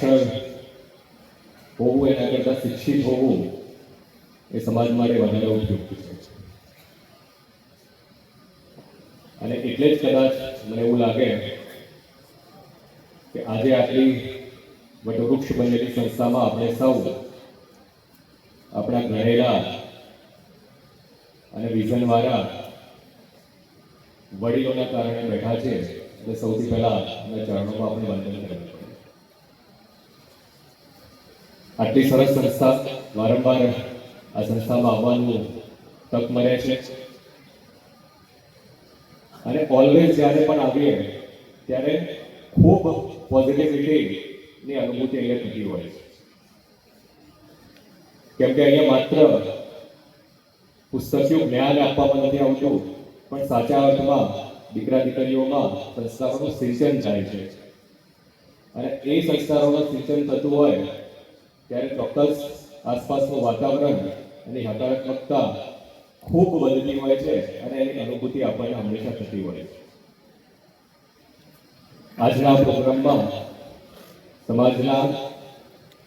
કેમ હોવું એના કરતાં શિક્ષિત હોવું એ સમાજ માટે વધારે ઉપયોગી છે. અને એટલે જ કદાચ મને એવું લાગે કે આજે આટલી વટવૃક્ષ બનેલી સંસ્થામાં આપણે સૌ આપણા ઘરેલા અને વિઝનવાળા વડીલોના કારણે બેઠા છે. એટલે સૌથી પહેલા એમના ચરણોમાં આપણે વંદન કરવું આટલી સરસ સંસ્થા વારંવાર આ સંસ્થામાં આવવાનું તક મળે છે. અને ઓલવેઝ જ્યારે પણ આવીએ, ત્યારે ખૂબ પોઝિટિવિટીની અનુભૂતિ અહીંયા થતી હોય છે. કેમ કે અહીંયા માત્ર પુસ્તકીય જ્ઞાન આપવામાં નથી આવતું, પણ સાચા અર્થમાં દીકરા દીકરીઓમાં સંસ્કારોનું સિંચન થાય છે. અને એ સંસ્કારોનું સિંચન થતું હોય ત્યારે ચોક્કસ આસપાસનું વાતાવરણ અને હકારાત્મકતા ખૂબ વધતી હોય છે અને એની અનુભૂતિ આપણને હંમેશા થતી હોય છે. આજના પ્રોગ્રામમાં સમાજના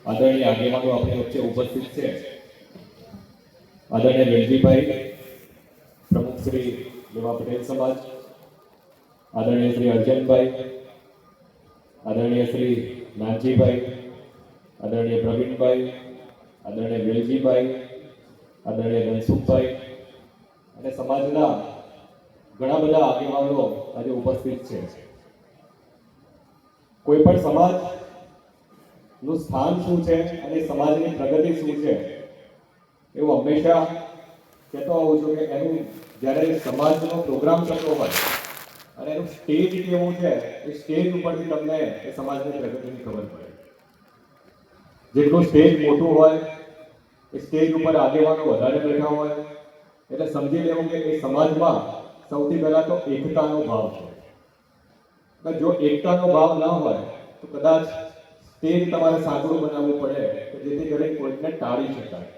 આદરણીય આગેવાનો આપણી વચ્ચે ઉપસ્થિત છે. આદરણીય વેલજીભાઈ પ્રમુખ શ્રી લેવા પટેલ સમાજ, આદરણીય શ્રી અર્જનભાઈ, આદરણીય શ્રી નાનજીભાઈ આદરણીય પ્રવીણભાઈ, આદરણીય વેલજીભાઈ, આદરણીય મનસુખભાઈ અને સમાજના ઘણા બધા આગેવાનો આજે ઉપસ્થિત છે. કોઈ પણ સમાજનું સ્થાન શું છે અને સમાજની પ્રગતિ શું છે, એવું હંમેશા કહેતો હોઉં છું કે એનું જ્યારે સમાજનો પ્રોગ્રામ થતો હોય અને એનું સ્ટેજ કેવું છે એ સ્ટેજ ઉપરથી તમને એ સમાજની પ્રગતિની ખબર પડે. જેટલું સ્ટેજ મોટું હોય એ સ્ટેજ ઉપર આગેવાનો વધારે બેઠા હોય એટલે સમજી લેવું કે એ સમાજમાં સૌથી પહેલા તો એકતાનો ભાવ છે અને જો એકતાનો ભાવ ના હોય તો કદાચ સ્ટેજ તમારે સાંકડું બનાવવું પડે કે જેથી કરીને કોઈને ટાળી શકાય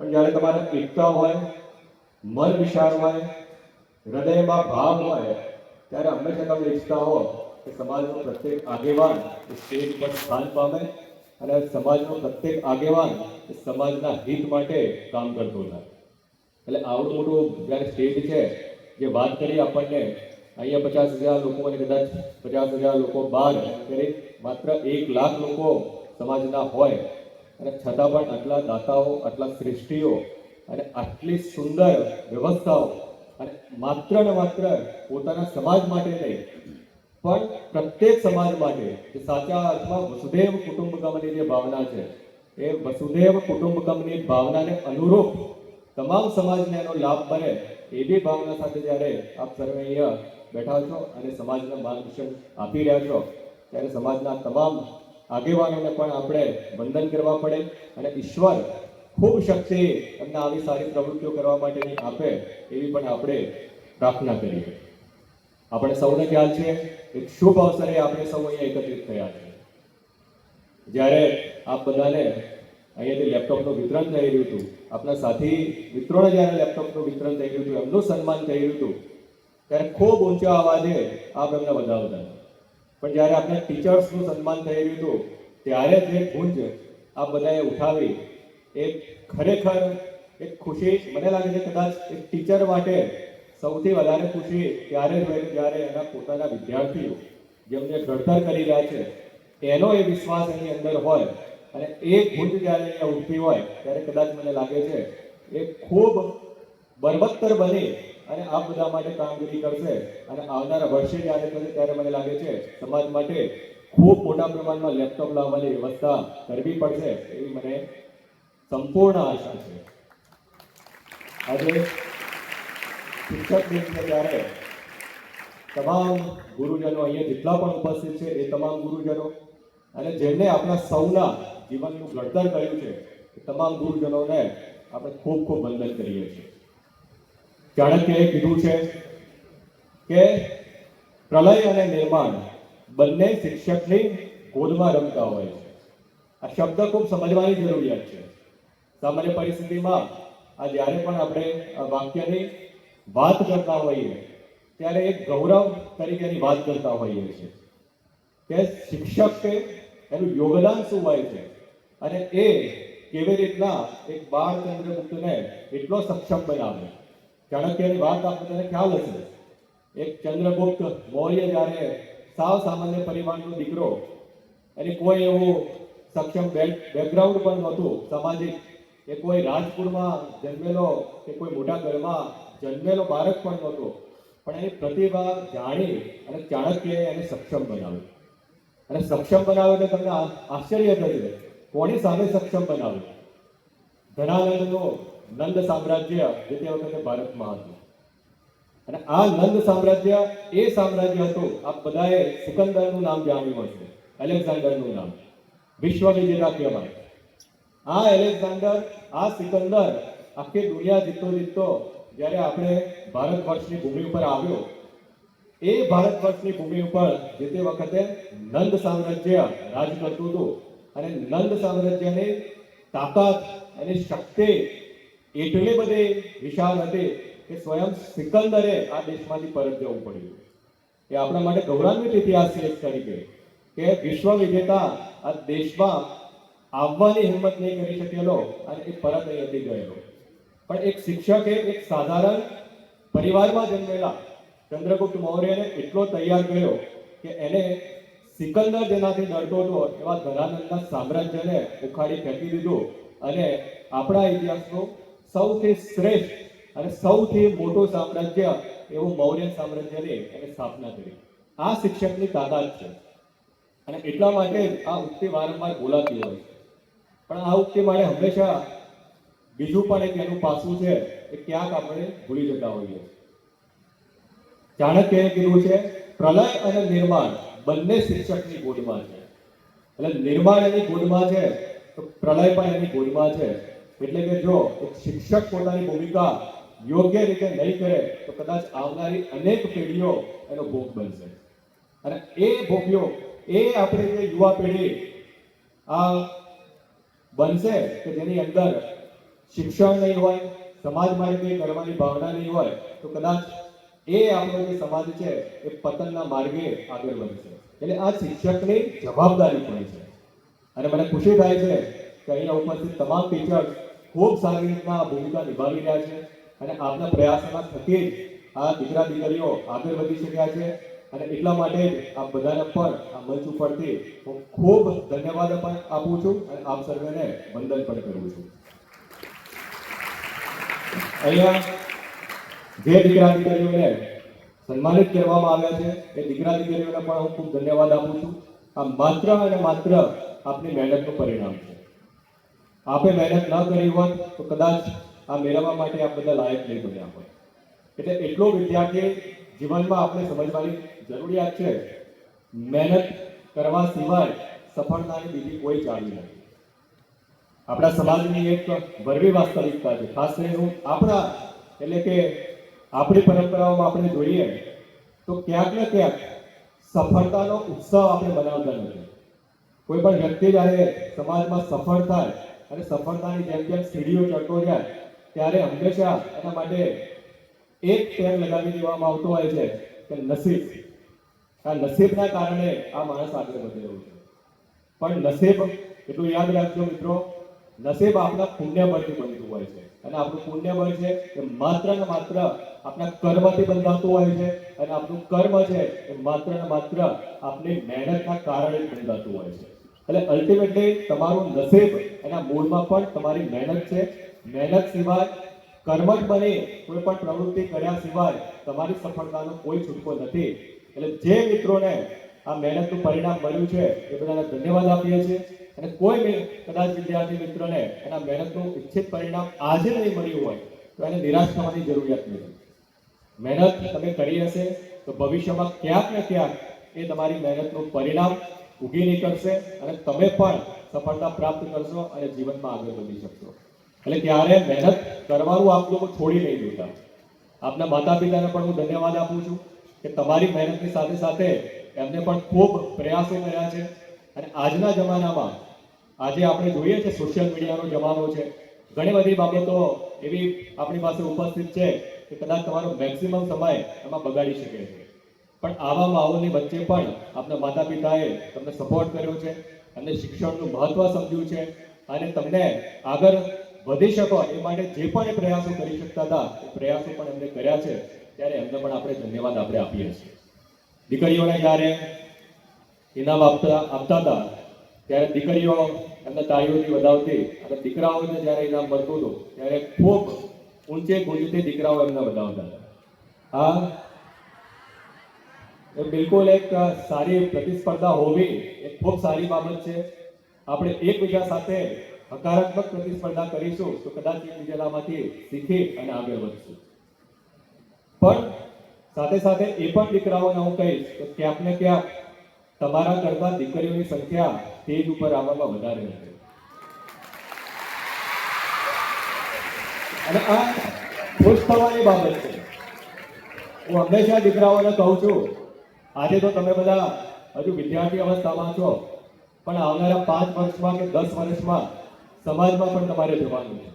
પણ જ્યારે તમારે એકતા હોય મન વિશાળ હોય હૃદયમાં ભાવ હોય ત્યારે હંમેશા તમે ઈચ્છતા હો કે સમાજનો પ્રત્યેક આગેવાન એ સ્ટેજ પર સ્થાન પામે અને સમાજનો પ્રત્યેક આગેવાન સમાજના હિત માટે કામ કરતો થાય એટલે આવડું મોટું જ્યારે સ્ટેજ છે, જે વાત કરી આપણને, અહીંયા પચાસ હજાર લોકો અને કદાચ પચાસ હજાર લોકો બહાર કરી માત્ર એક લાખ લોકો સમાજના હોય. અને છતાં પણ આટલા દાતાઓ, આટલા સૃષ્ટિઓ અને આટલી સુંદર વ્યવસ્થાઓ અને માત્ર ને માત્ર પોતાના સમાજ માટે નહીં પણ પ્રત્યેક સમાજ માટે જે સાચા અર્થમાં વસુદેવ કુટુંબકમની જે ભાવના છે, એ વસુદેવ કુટુંબકમની ભાવનાને અનુરૂપ તમામ સમાજને એનો લાભ મળે એવી ભાવના સાથે જ્યારે આપ સર્વે અહીંયા બેઠા છો અને સમાજને માર્ગદર્શન આપી રહ્યા છો, ત્યારે સમાજના તમામ આગેવાનોને પણ આપણે વંદન કરવા પડે અને ઈશ્વર ખૂબ શક્તિ એમને આવી સારી પ્રવૃત્તિઓ કરવા માટેની આપે એવી પણ આપણે પ્રાર્થના કરીએ. આપણે સૌને ખ્યાલ છે, એક શુભ અવસરે આપણે સૌ અહીંયા એકત્રિત થયા છે. જ્યારે આપ બધાને અહીંયાથી લેપટોપનું વિતરણ થઈ રહ્યું હતું આપણા સાથી મિત્રોને જ્યારે લેપટોપનું વિતરણ થઈ રહ્યું હતું, એમનું સન્માન થઈ રહ્યું હતું, ત્યારે ખૂબ ઊંચા અવાજે આપ એમને વધાવતા પણ જ્યારે આપણે ટીચર્સનું સન્માન થઈ રહ્યું હતું, ત્યારે જે ગુંજ આ બધાએ ઉઠાવી, એ ખરેખર એક ખુશી, મને લાગે છે કદાચ એક ટીચર માટે સૌથી વધારે ખુશી ત્યારે જ હોય જ્યારે એના પોતાના વિદ્યાર્થીઓ જેમને ઘડતર કરી રહ્યા છે એનો એ વિશ્વાસ એની અંદર હોય અને એ ભૂત જ્યારે અહીંયા ઉઠતી હોય, ત્યારે કદાચ મને લાગે છે એ ખૂબ બરબત્તર બની અને આ બધા માટે કામગીરી કરશે. અને આવનારા વર્ષે જ્યારે થશે ત્યારે મને લાગે છે સમાજ માટે ખૂબ મોટા પ્રમાણમાં લેપટોપ લાવવાની વ્યવસ્થા કરવી પડશે એવી મને સંપૂર્ણ આશા છે. આજે શિક્ષક દિન ત્યારે તમામ ગુરુજનો અહીંયા જેટલા પણ ઉપસ્થિત છે એ તમામ ગુરુજનો અને જેમને આપણા સૌના જીવનનું ઘડતર કર્યું છે એ તમામ ગુરુજનોને આપણે ખૂબ ખૂબ વંદન કરીએ છીએ. ચાણક્યએ કીધું છે કે પ્રલય અને નિર્માણ બંને શિક્ષકની ગોદમાં રમતા હોય છે. આ શબ્દ ખૂબ સમજવાની જરૂરિયાત છે. સામાન્ય પરિસ્થિતિમાં આ જ્યારે પણ આપણે વાક્યની વાત કરતા હોઈએ, ત્યારે એક ગૌરવ તરીકેની વાત કરતા હોઈએ છીએ. કે શિક્ષકે એનું યોગદાન શું હોય છે? અને એ કેવી રીતના એક બાળ ચંદ્રગુપ્તને એટલો સક્ષમ બનાવે? ચાણક્યની વાત આપણને ખ્યાલ હશે. એક ચંદ્રગુપ્ત મૌર્ય જ્યારે સાવ સામાન્ય પરિવારનો દીકરો, એની કોઈ એવું સક્ષમ બેકગ્રાઉન્ડ પણ નહોતું. સામાજિક કે કોઈ રાજપુરમાં જન્મેલો કે કોઈ મોટા ઘરમાં જન્મેલો બાળક પણ નહોતો, પણ એની પ્રતિભા જાણી અને ચાણક્યએ એને સક્ષમ બનાવ્યો. અને સક્ષમ બનાવ્યો એટલે તમને આશ્ચર્ય થશે કોની સામે સક્ષમ બનાવ્યો? ધનાનંદનું નંદ સામ્રાજ્ય જે તે વખતે ભારતમાં હતું. અને આ નંદ સામ્રાજ્ય એ સામ્રાજ્ય હતું. આપ બધાએ સિકંદરનું નામ જાણ્યું હશે, એલેક્ઝાન્ડરનું નામ. વિશ્વ વિજેતા કહેવાય. આ એલેક્ઝાન્ડર, આ સિકંદર આખી દુનિયા જીતતો જીતતો જ્યારે આપણે ભારત વર્ષની ભૂમિ ઉપર આવ્યો, એ ભારત વર્ષની ભૂમિ ઉપર જે તે વખતે નંદ સામ્રાજ્ય રાજ કરતું હતું અને નંદ સામ્રાજ્યની તાકાત એની શક્તિ એટલી બધી વિશાળ હતી કે સ્વયં સિકંદરે આ દેશમાંથી પરત જવું પડ્યું. એ આપણા માટે ગૌરવાન્વિત ઇતિહાસ છે એક તરીકે કે વિશ્વ વિજેતા આ દેશમાં આવવાની હિંમત નહીં કરી શકેલો અને એ પરત અહીંયાથી ગયેલો. પણ એક શિક્ષકે એક સાધારણ પરિવારમાં જન્મેલા ચંદ્રગુપ્ત મૌર્યને એટલો તૈયાર કર્યો કે એને સિકંદર જેનાથી ડરતો હતો એવા ધરાનંદના સામ્રાજ્યને ઉખાડી ફેંકી દીધું. અને આપણા ઇતિહાસનું સૌથી શ્રેષ્ઠ અને સૌથી મોટું સામ્રાજ્ય એવું મૌર્ય સામ્રાજ્યની એને સ્થાપના કરી. આ શિક્ષકની તાકાત છે. અને એટલા માટે આ ઉક્તિ વારંવાર બોલાતી હોય પણ આ ઉક્તિ માટે હંમેશા બીજું પણ એક એનું પાસું છે એ ક્યાંક આપણે ભૂલી જતા હોઈએ. ચાણક્યએ કીધું છે, પ્રલય અને નિર્માણ બંને શિક્ષકની ગોદમાં છે. એટલે નિર્માણ એની ગોદમાં છે, તો પ્રલય પણ એની ગોદમાં છે. એટલે કે જો શિક્ષક પોતાની ભૂમિકા યોગ્ય રીતે નહીં કરે, તો કદાચ આવનારી અનેક પેઢીઓ એનો ભોગ બનશે. અને એ ભોગ્યો એ આપણી જે યુવા પેઢી આ બનશે કે જેની અંદર શિક્ષણ નહીં હોય, સમાજ માટે કંઈ કરવાની ભાવના નહીં હોય, તો કદાચ એ આપણો જે સમાજ છે, એ પતનના માર્ગે આગળ વધશે એટલે આ શિક્ષકની જવાબદારી પણ છે. અને મને ખુશી થાય છે કે અહીંયા ઉપસ્થિત તમામ ટીચર્સ ખૂબ સારી રીતના ભૂમિકા નિભાવી રહ્યા છે અને આપના પ્રયાસોના થકી જ આ દીકરા દીકરીઓ આગળ વધી શક્યા છે. અને એટલા માટે જ આપ બધાને પણ આ મંચ ઉપરથી હું ખૂબ ધન્યવાદ પણ આપું છું અને આપ સર્વેને વંદન પણ કરું છું. અહીંયા જે દીકરા દીકરીઓને સન્માનિત કરવામાં આવ્યા છે, એ દીકરા દીકરીઓને પણ હું ખૂબ ધન્યવાદ આપું છું. આ માત્ર અને માત્ર આપની મહેનતનું પરિણામ છે. આપે મહેનત ન કરી હોત તો કદાચ આ મેળવવા માટે આપ બધા લાયક નહીં બન્યા હોય એટલે એટલો વિદ્યાર્થી જીવનમાં આપણે સમજવાની જરૂરિયાત છે. મહેનત કરવા સિવાય સફળતાની બીજી કોઈ ચાવી નથી. આપણા સમાજની એક વરવી વાસ્તવિકતા છે. ખાસ કરીને હું આપણા, એટલે કે આપણી પરંપરાઓમાં આપણે જોઈએ તો ક્યાંક ને ક્યાંક સફળતાનો ઉત્સવ આપણે બનાવતા નથી કોઈ પણ વ્યક્તિ જ્યારે સમાજમાં સફળ થાય અને સફળતાની જેમ જેમ સીડીઓ ચડતો જાય, ત્યારે હંમેશા એના માટે એક પેર લગાવી દેવામાં આવતો હોય છે કે નસીબ. આ નસીબના કારણે આ માણસ આગળ વધી રહ્યો છે. પણ નસીબ, એટલું યાદ રાખજો મિત્રો નસીબ આપણા પુણ્ય બળથી બનતું હોય છે. અને આપણું પુણ્ય બળ છે એ માત્ર ને માત્ર આપણા કર્મથી બંધાતું હોય છે. અને આપણું કર્મ છે એ માત્ર ને માત્ર આપણી મહેનતના કારણે બંધાતું હોય છે. એટલે અલ્ટિમેટલી તમારું નસીબ એના મૂળમાં પણ તમારી મહેનત છે. મહેનત સિવાય કર્મ જ બને, કોઈ પણ પ્રવૃત્તિ કર્યા સિવાય તમારી સફળતાનો કોઈ છૂટકો નથી. એટલે જે મિત્રોને આ મહેનતનું પરિણામ મળ્યું છે, એ બધાને ધન્યવાદ આપીએ છીએ. અને કોઈ કદાચ વિદ્યાર્થી મિત્રોને એના મહેનતનું ઈચ્છિત પરિણામ આજે નહીં મળ્યું હોય, તો એને નિરાશ થવાની જરૂરિયાત નથી મહેનત તમે કરી હશે, તો ભવિષ્યમાં ક્યાંક ને ક્યાંક એ તમારી મહેનતનું પરિણામ ઉગી નીકળશે અને તમે પણ સફળતા પ્રાપ્ત કરશો અને જીવનમાં આગળ વધી શકશો. એટલે ત્યારે મહેનત કરવાનું આપ લોકો છોડી નહીં દેતા. આપના માતા પિતાને પણ હું ધન્યવાદ આપું છું કે તમારી મહેનતની સાથે સાથે એમને પણ ખૂબ પ્રયાસો કર્યા છે અને આજના જમાનામાં આજે આપણે જોઈએ છે સોશિયલ મીડિયાનો જમાનો છે. ઘણી બધી બાબતો એવી આપણી પાસે ઉપસ્થિત છે કે કદાચ તમારો મેક્સિમમ સમય એમાં બગાડી શકે છે. પણ આવા માહોલની વચ્ચે પણ આપણા માતા પિતાએ તમને સપોર્ટ કર્યો છે અને શિક્ષણનું મહત્વ સમજ્યું છે અને તમને આગળ વધી શકો એ માટે જે પણ પ્રયાસો કરી શકતા હતા, એ પ્રયાસો પણ એમને કર્યા છે, ત્યારે એમને પણ આપણે ધન્યવાદ આપણે આપીએ છીએ. દીકરીઓને જ્યારે ઇનામ આપતા આપતા હતા ત્યારે દીકરીઓ એમને તાળીઓથી વધાવતી અને દીકરાઓને જ્યારે ઇનામ મળતું હતું ત્યારે ખૂબ ઊંચે ગુંજતી દીકરાઓ એમને વધાવતા હતા આ બિલકુલ એક સારી પ્રતિસ્પર્ધા હોવી એ ખૂબ સારી બાબત છે. આપણે એકબીજા સાથે હકારાત્મક પ્રતિસ્પર્ધા કરીશું તો કદાચ એકબીજામાંથી શીખી અને આગળ વધશું. પણ સાથે સાથે એ પણ દીકરાઓને હું કહીશ કે ક્યાંક ને ક્યાંક તમારા કરતા દીકરીઓની સંખ્યા સ્ટેજ ઉપર આવવામાં વધારે હશે. અને આ ખુશ થવાની બાબત છે. હું હંમેશા દીકરાઓને કહું છું, આજે તો તમે બધા હજુ વિદ્યાર્થી અવસ્થામાં છો, પણ આવનારા પાંચ વર્ષમાં કે દસ વર્ષમાં સમાજમાં પણ તમારે જવાનું છે.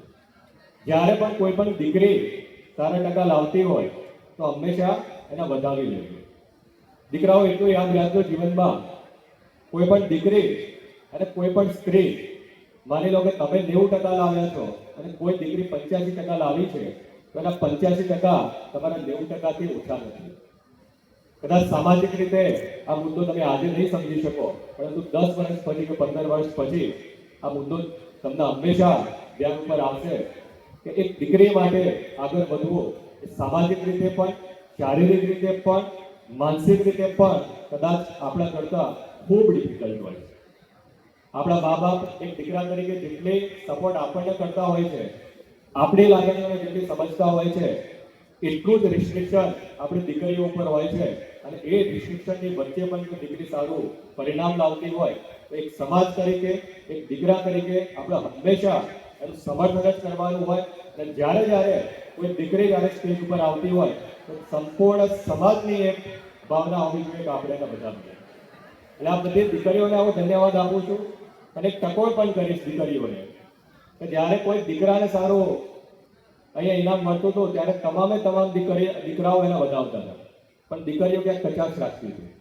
જ્યારે પણ કોઈ પણ દીકરી સારા ટકા લાવતી હોય, તો હંમેશા એને વધાવી લેજો દીકરાઓ એટલું યાદ રાખજો જીવનમાં કોઈ પણ દીકરી અને કોઈ પણ સ્ત્રી, માની લો કે તમે નેવું ટકા લાવ્યા છો અને કોઈ દીકરી પંચ્યાસી ટકા લાવી છે, તો એના પંચ્યાસી ટકા તમારા નેવું ટકાથી ઓછા નથી. કદાચ સામાજિક રીતે આ મુદ્દો તમે આજે નહીં સમજી શકો, પરંતુ દસ વર્ષ પછી કે પંદર વર્ષ પછી આ મુદ્દો તમને હંમેશા ધ્યાન ઉપર આવશે કે એક દીકરી માટે આગળ વધવું સામાજિક રીતે પણ, શારીરિક રીતે પણ માનસિક રીતે પણ કદાચ આપણા કરતા ખૂબ ડિફિકલ્ટ હોય છે. આપણા મા બાપ એક દીકરા તરીકે જેટલી સપોર્ટ આપણને કરતા હોય છે, આપણી લાગણીઓને જેટલી સમજતા હોય છે, એટલું જ રિસ્ટ્રિક્શન આપણી દીકરીઓ ઉપર હોય છે. અને એ રિસ્ટ્રિક્શનની વચ્ચે પણ દીકરી સારું પરિણામ લાવતી હોય, તો એક સમાજ તરીકે, એક દીકરા તરીકે આપણે હંમેશા એનું સમર્થન જ કરવાનું હોય. અને જ્યારે જ્યારે કોઈ દીકરી જ્યારે સ્ટેજ ઉપર આવતી હોય સંપૂર્ણ સમાજની એક ભાવના હોવી જોઈએ આપણે એને બધાવીએ એટલે આ બધી દીકરીઓને હું ધન્યવાદ આપું છું અને ટકોર પણ કરીશ દીકરીઓને કે જ્યારે કોઈ દીકરાને સારું અહીંયા ઇનામ મળતું હતું ત્યારે તમામે તમામ દીકરી દીકરાઓ એને વધાવતા હતા. પણ દીકરીઓ ક્યાંક કચાશ રાખતી હતી.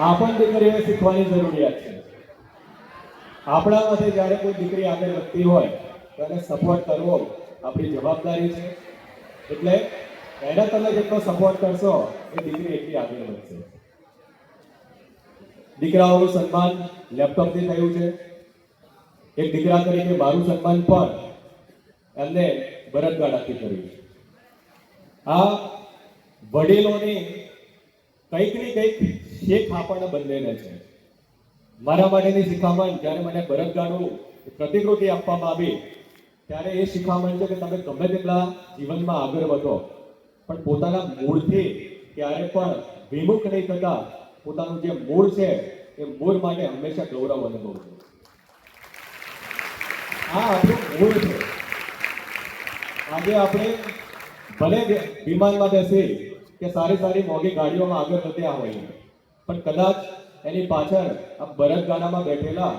આ પણ દીકરીઓએ શીખવાની જરૂરિયાત છે. આપણામાંથી જ્યારે કોઈ દીકરી આગળ વધતી હોય તો સપોર્ટ કરવો આપણી જવાબદારી છે. એટલે એને તમે જેટલો સપોર્ટ કરશો, એ દીકરી એટલી આગળ વધશે. દીકરાઓનું સન્માન લેપટોપથી થયું છે. એક દીકરા તરીકે મારું સન્માન પણ એમને ભરતગાડાથી કર્યું છે. આ વડીલોની કંઈક ને કંઈક શેખ આપણને બંનેને છે. મારા માટેની શિખામણ જ્યારે મને ભરતગાડું પ્રતિકૃતિ આપવામાં આવી ત્યારે એ શિખામણ છે કે તમે ગમે તેટલા જીવનમાં આગળ વધો, પણ પોતાના મૂળથી ક્યારે પણ વિમુખ નહીં થતા, પોતાનું જે મૂળ છે, એ મૂળ માટે હંમેશા ગૌરવ અનુભવજો આ આપણું મૂળ છે. આજે આપણે ભલે વિમાનમાં બેસી કે સારી સારી મોંઘી ગાડીઓમાં આગળ વધ્યા હોઈએ, પણ કદાચ એની પાછળ આ બળદગાડામાં બેઠેલા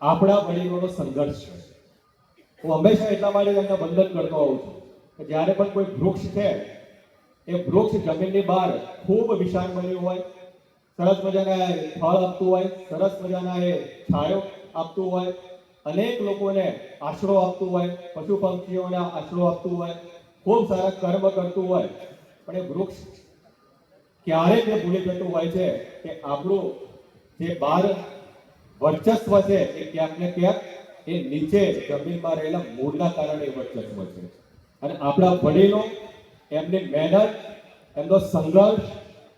આપણા વડીલોનો સંઘર્ષ છે. હું હંમેશા એટલા માટે તમને વંદન કરતો હોઉં છું કે જ્યારે પણ કોઈ વૃક્ષ છે, એ વૃક્ષ જમીનની બહાર ખૂબ વિશાળ બન્યું હોય, સરસ મજાના એ ફળ આપતું હોય, સરસ મજાના એ છાયો આપતું હોય, અનેક લોકોને આશરો આપતું હોય, પશુ પંખીઓને આશરો આપતું હોય, ખૂબ સારા કર્મ કરતું હોય, પણ એ વૃક્ષ ક્યારેક એ ભૂલી જતું હોય છે કે આપણું જે બાર વર્ચસ્વ છે એ ક્યાંક ને ક્યાંક એ નીચે જમીનમાં રહેલા મૂળના કારણે વર્ચસ્વ છે. અને આપણા વડીલો એમની મહેનત, એમનો સંઘર્ષ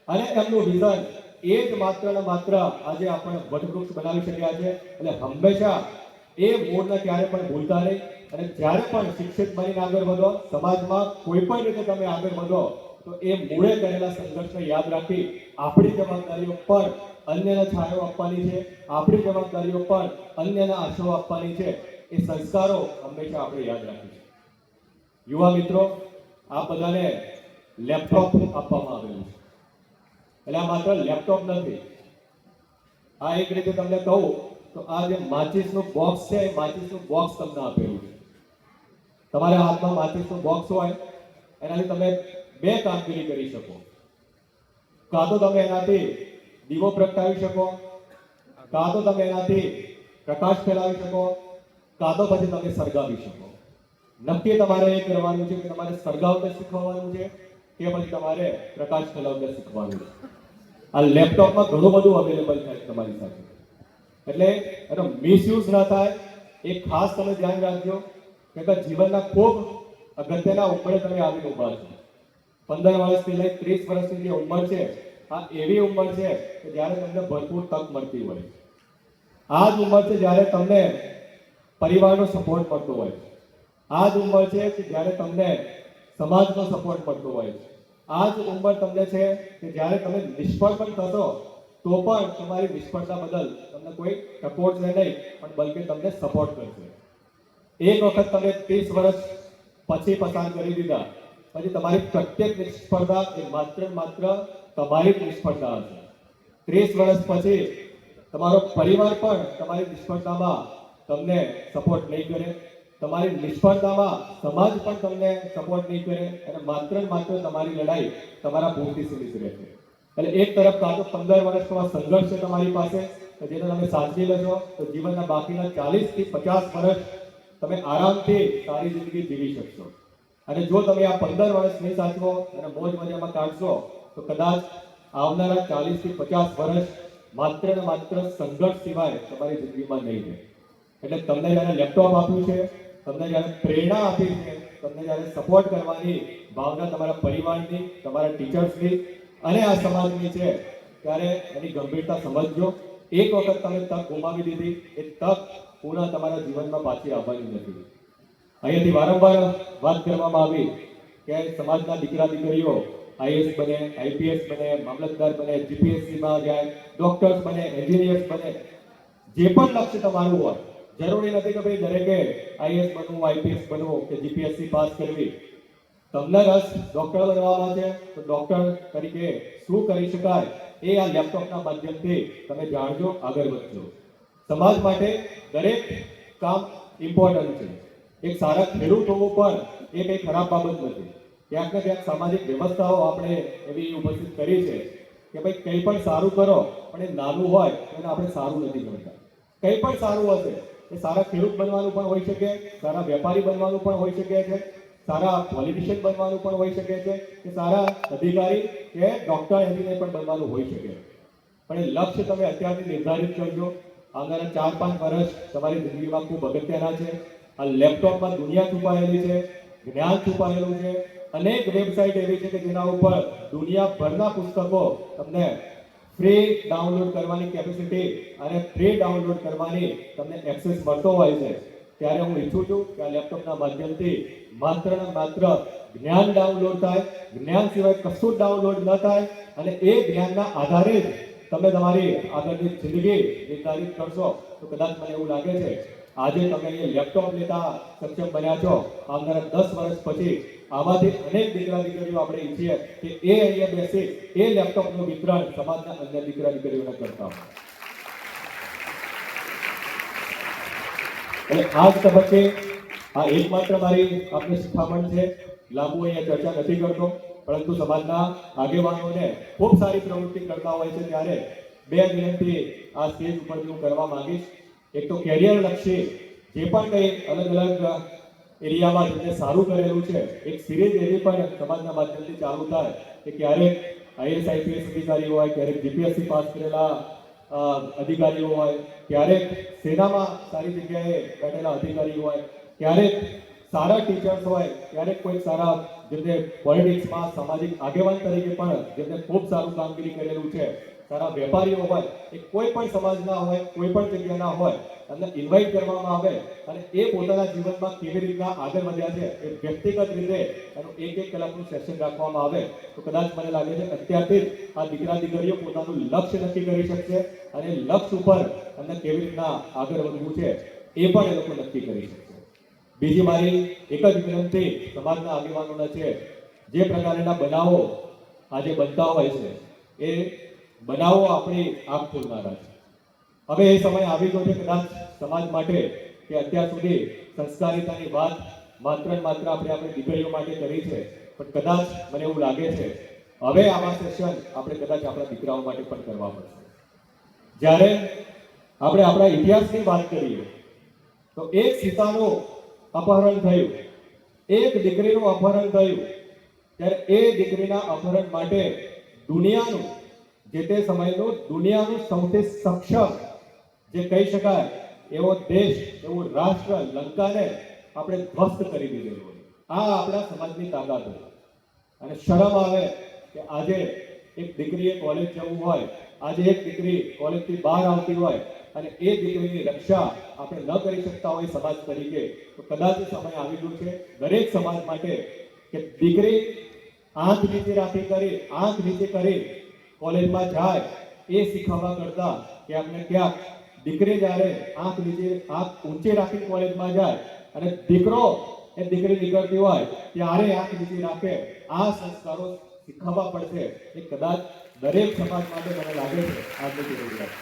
અને એમનું વિઝન એ જ માત્ર ને માત્ર આજે આપણે વટવૃક્ષ બનાવી શક્યા છે. અને હંમેશા એ મૂળને ક્યારે પણ ભૂલતા નહીં. અને જ્યારે પણ શિક્ષિત બનીને આગળ વધો, સમાજમાં કોઈ પણ રીતે તમે આગળ વધો તો એ મૂળે કરેલા સંઘર્ષને યાદ રાખી આપણી જવાબદારીઓ પર અન્યને છાયો આપવાની છે, આપણી જવાબદારીઓ પર અન્યને આશરો આપવાની છે, એ સંસ્કારો હંમેશા આપણે યાદ રાખીશું યુવા મિત્રો, આ બધાને લેપટોપ આપવામાં આવેલું છે. એટલે આ માત્ર લેપટોપ નથી. આ એક રીતે તમને કહું તો આ જે માચિસનું બોક્સ છે, એ માચિસનું બોક્સ તમને આપેલું છે. તમારા હાથમાં માચિસનું બોક્સ હોય, એનાથી તમે બે કામગીરી કરી શકો. કાં તો તમે એનાથી દીવો પ્રગટાવી શકો, કાં તો તમે એનાથી પ્રકાશ ફેલાવી શકો, કાં તો પછી તમે સળગાવી શકો. નક્કી તમારે એ કરવાનું છે કે તમારે સળગાવતા શીખવવાનું છે કે પછી તમારે પ્રકાશ ફેલાવતા શીખવાનું છે. આ લેપટોપમાં ઘણું બધું અવેલેબલ થાય તમારી સાથે. એટલે એનો મિસયુઝ ના થાય. એ ખાસ તમે ધ્યાન રાખજો કે જીવનના ખૂબ અગત્યના ઉપરે તમે આવીને ઊભા છો. પંદર વર્ષથી લઈ ત્રીસ વર્ષની જે ઉંમર છે. આ એવી ઉંમર છે કે જ્યારે તમને ભરપૂર તક મળતી હોય. આ જ ઉંમર છે જ્યારે તમને પરિવારનો સપોર્ટ મળતો હોય. આ જ ઉંમર છે કે જ્યારે તમને સમાજનો સપોર્ટ મળતો હોય. આ જ ઉંમર તમને છે કે જ્યારે તમે નિષ્ફળ પણ થશો, તો પણ તમારી નિષ્ફળતા બદલ તમને કોઈ ટકોરશે નહીં, પણ બલકે તમને સપોર્ટ કરશે એક વખત તમે ત્રીસ વર્ષ પછી પસાર કરી દીધા. પછી તમારી પ્રત્યેક નિષ્ફળતા એ માત્ર માત્ર તમારી જ નિષ્ફળતા હશે. ત્રીસ વર્ષ પછી તમારો પરિવાર પણ તમારી નિષ્ફળતામાં તમને સપોર્ટ નહીં કરે. તમારી નિષ્ફળતામાં સમાજ પણ તમને સપોર્ટ નહીં કરે અને માત્ર માત્ર તમારી લડાઈ તમારા ભૂલથી સીમિત રહેશે. એટલે એક તરફ કાં તો પંદર વર્ષમાં સંઘર્ષ છે તમારી પાસે જેને તમે સાચવી લેશો, તો જીવનના બાકીના ચાલીસથી પચાસ વર્ષ તમે આરામથી સારી જિંદગી જીવી શકશો. અને જો તમે આ પંદર વર્ષ નહીં સાચવો અને મોજ મજામાં કાઢશો, તો કદાચ આવનારા ચાલીસથી પચાસ વર્ષ માત્ર ને માત્ર સંઘર્ષ સિવાય તમારી જિંદગીમાં નહીં રહે. એટલે તમને જ્યારે લેપટોપ આપ્યું છે, તમને જ્યારે પ્રેરણા આપી છે, તમને જ્યારે સપોર્ટ કરવાની ભાવના તમારા પરિવારની, તમારા ટીચર્સની અને આ સમાજની છે, ત્યારે એની ગંભીરતા સમજજો. એક વખત તમે તક ગુમાવી દીધી, એ તક પુનઃ તમારા જીવનમાં પાછી આવવાની નથી. અહીંયાથી વારંવાર વાત કરવામાં આવી કે સમાજના દીકરા દીકરીઓ, આઈએસ બને, આઈપીએસ બને, મામલતદાર બને, જીપીએસસીમાં જાય, ડોક્ટર્સ બને, એન્જિનિયર્સ બને, જે પણ લક્ષ્ય તમારું હોય, જરૂરી નથી કે ભાઈ દરેકે આઈએસ બનવું, આઈપીએસ બનવું કે જીપીએસસી પાસ કરવી. તમને રસ ડોક્ટર બનવામાં છે, તો ડોક્ટર તરીકે શું કરી શકાય એ આ લેપટોપના માધ્યમથી તમે જાણજો, આગળ વધજો. સમાજ માટે દરેક કામ ઇમ્પોર્ટન્ટ છે. એક સારા ખેડૂત હોવું પણ એ કંઈ ખરાબ બાબત નથી. ક્યાંક ને ક્યાંક સામાજિક વ્યવસ્થાઓ આપણે એવી ઉપસ્થિત કરી છે કે ભાઈ કંઈ પણ સારું કરો, પણ એ નાનું હોય એને આપણે સારું નથી ગણતા. કંઈ પણ સારું હશે, એ સારા ખેડૂત બનવાનું પણ હોઈ શકે, સારા વેપારી બનવાનું પણ હોઈ શકે છે, સારા પોલિટિશિયન બનવાનું પણ હોઈ શકે છે, કે સારા અધિકારી કે ડોક્ટર એન્જિનિયર પણ બનવાનું હોઈ શકે. પણ એ લક્ષ્ય તમે અત્યારથી નિર્ધારિત કરજો. આવનારા ચાર પાંચ વર્ષ તમારી જિંદગીમાં ખૂબ અગત્યના છે. આ લેપટોપમાં દુનિયા છુપાયેલી છે, જ્ઞાન છુપાયેલું છે. અનેક વેબસાઇટ એવી છે કે જેના ઉપર દુનિયાભરના પુસ્તકો તમને ફ્રી ડાઉનલોડ કરવાની કેપેસિટી અને ફ્રી ડાઉનલોડ કરવાની તમને એક્સેસ મળતો હોય છે. ત્યારે હું ઈચ્છું છું કે આ લેપટોપના માધ્યમથી માત્ર ને માત્ર જ્ઞાન ડાઉનલોડ થાય, જ્ઞાન સિવાય કશું ડાઉનલોડ ન થાય અને એ જ્ઞાનના આધારે જ તમે તમારી આગળની જિંદગી નિર્ધારિત કરશો. તો કદાચ મને એવું લાગે છે આજે તમે અહીંયા લેપટોપ લેતા સક્ષમ બન્યા છો. આવનારા દસ વર્ષ પછી આમાંથી અનેક દીકરા દીકરીઓ આપણે ઈચ્છીએ કે એ અહીંયા બેસી, એ લેપટોપનું વિતરણ સમાજના અન્ય દીકરા દીકરીઓને કરતા એટલે આ જ તબક્કે આ એકમાત્ર મારી આપને શિખામણ છે. લાંબુ અહીંયા ચર્ચા નથી કરતો, પરંતુ સમાજના આગેવાનોને ખૂબ સારી પ્રવૃત્તિ કરતા હોય છે ત્યારે બે વિનંતી આ સ્ટેજ ઉપરથી હું કરવા માંગીશ. એક તો કેરિયર લક્ષી, જે પણ કંઈ અલગ અલગ એરિયામાં જેમને સારું કરેલું છે, એક સિરીઝ એવી પણ સમાજના માધ્યમથી ચાલુ થાય કે ક્યારેક આઈએસ આઈપીએસ અધિકારી હોય, ક્યારેક જીપીએસસી પાસ કરેલા અધિકારીઓ હોય, ક્યારેક સેનામાં સારી જગ્યાએ બેઠેલા અધિકારી હોય, ક્યારેક સારા ટીચર્સ હોય, ક્યારેક કોઈ સારા જેમને પોલિટિક્સમાં સામાજિક આગેવાન તરીકે પણ જેમને ખૂબ સારું કામગીરી કરેલું છે સારા વેપારીઓ હોય, એ કોઈ પણ સમાજના હોય, કોઈ પણ જગ્યાના હોય, એમને ઇન્વાઇટ કરવામાં આવે અને એ પોતાના જીવનમાં કેવી રીતના આગળ વધ્યા છે, એ વ્યક્તિગત રીતે એનું એક એક કલાકનું સેશન રાખવામાં આવે. તો કદાચ મને લાગે છે અત્યારથી આ દીકરા દીકરીઓ પોતાનું લક્ષ્ય નક્કી કરી શકશે અને લક્ષ્ય ઉપર એમને કેવી રીતના આગળ વધવું છે, એ પણ એ લોકો નક્કી કરી શકશે. બીજી મારી એક જ વિનંતી સમાજના આગેવાનોને છે, જે પ્રકારના બનાવો આજે બનતા હોય છે, એ બનાવો આપણી આંખ ખોલનારા છે. હવે એ સમય આવી ગયો છે કદાચ સમાજ માટે કે અત્યાર સુધી સંસ્કારિતાની વાત માત્ર ને માત્ર આપણે આપણી દીકરીઓ માટે કરી છે, પણ કદાચ મને એવું લાગે છે, હવે આવા સેશન આપણે કદાચ આપણા દીકરાઓ માટે પણ કરવા પડશે. જ્યારે આપણે આપણા ઇતિહાસની વાત કરીએ, તો એક સીતાનું અપહરણ થયું, એક દીકરીનું અપહરણ થયું, ત્યારે એ દીકરીના અપહરણ માટે દુનિયાનું જે તે સમયનો દુનિયાનું સૌથી સક્ષમ જે કહી શકાય, એવો દેશ, એવું રાષ્ટ્ર લંકાને આપણે ધ્વસ્ત કરી દીધેલું હોય. આ આપણા સમાજની તાકાત હોય. અને શરમ આવે કે આજે એક દીકરીએ કોલેજ જવું હોય, આજે એક દીકરી કોલેજથી બહાર આવતી હોય, અને એ દીકરીની રક્ષા આપણે ન કરી શકતા હોય સમાજ તરીકે, તો કદાચ સમય આવી ગયો છે. દરેક સમાજ માટે કે દીકરી આંખ નીચે રાખી કરી, આંખ નીચે કરી કોલેજમાં જાય, એ શીખવવા કરતા કે આપણે ક્યાંક દીકરી જ્યારે આંખ નીચે, આંખ ઊંચી રાખી કોલેજમાં જાય અને દીકરો એ દીકરી નીકળતી હોય, ત્યારે આંખ નીચે રાખે. આ સંસ્કારો શીખવવા પડશે. એ કદાચ દરેક સમાજ માટે મને લાગે છે. આજની જરૂરિયાત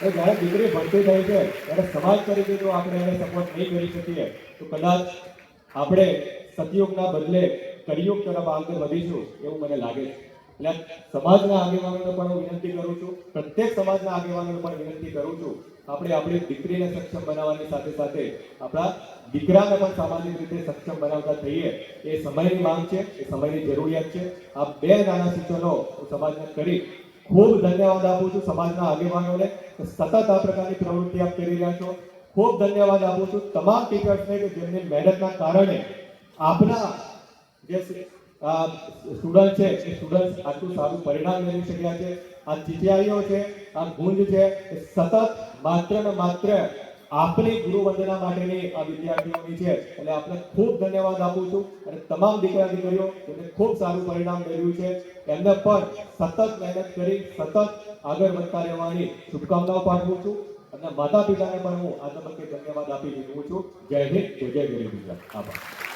છે. જ્યારે દીકરી ભણતી થાય છે, ત્યારે સમાજ તરીકે જો આપણે એને સપોર્ટ નહીં કરી શકીએ, તો કદાચ આપણે સતયુગના બદલે કરિયુગ તરફ આગળ વધીશું એવું મને લાગે છે. એટલે સમાજના આગેવાનોને પણ હું વિનંતી કરું છું, પ્રત્યેક સમાજના આગેવાનોને પણ વિનંતી કરું છું, આપણે આપણી દીકરીને સક્ષમ બનાવવાની સાથે સાથે આપણા દીકરાને પણ સામાજિક રીતે સક્ષમ બનાવતા થઈએ, એ સમયની માંગ છે, એ સમયની જરૂરિયાત છે. આ બે નાના સૂચનો હું સમાજને કરી ખૂબ ધન્યવાદ આપું છું સમાજના આગેવાનોને સતત આ પ્રકારની પ્રવૃત્તિ આપ કરી રહ્યા છો. ખૂબ ધન્યવાદ આપું છું તમામ ટીચર્સને કે જેમની મહેનતના કારણે આપના જે સ્ટુડન્ટ છે, એ સ્ટુડન્ટ આટલું સારું પરિણામ મેળવી શક્યા છે. આ ચીચિયારીઓ છે, આ ગુંજ છે, એ સતત માત્ર ને માત્ર આપની ગુરુ વંદના માટેની આ વિદ્યાર્થીઓની છે. એટલે આપને ખૂબ ધન્યવાદ આપું છું અને તમામ દીકરા દીકરીઓ, એમને ખૂબ સારું પરિણામ મેળવ્યું છે. એમને પણ સતત મહેનત કરી, સતત આગળ વધતા રહેવાની શુભકામનાઓ પાઠવું છું. અને માતા પિતાને પણ હું આ તબક્કે ધન્યવાદ આપી દીધું છું. જય હિન્દ, જય જય ગુજરાત. આભાર.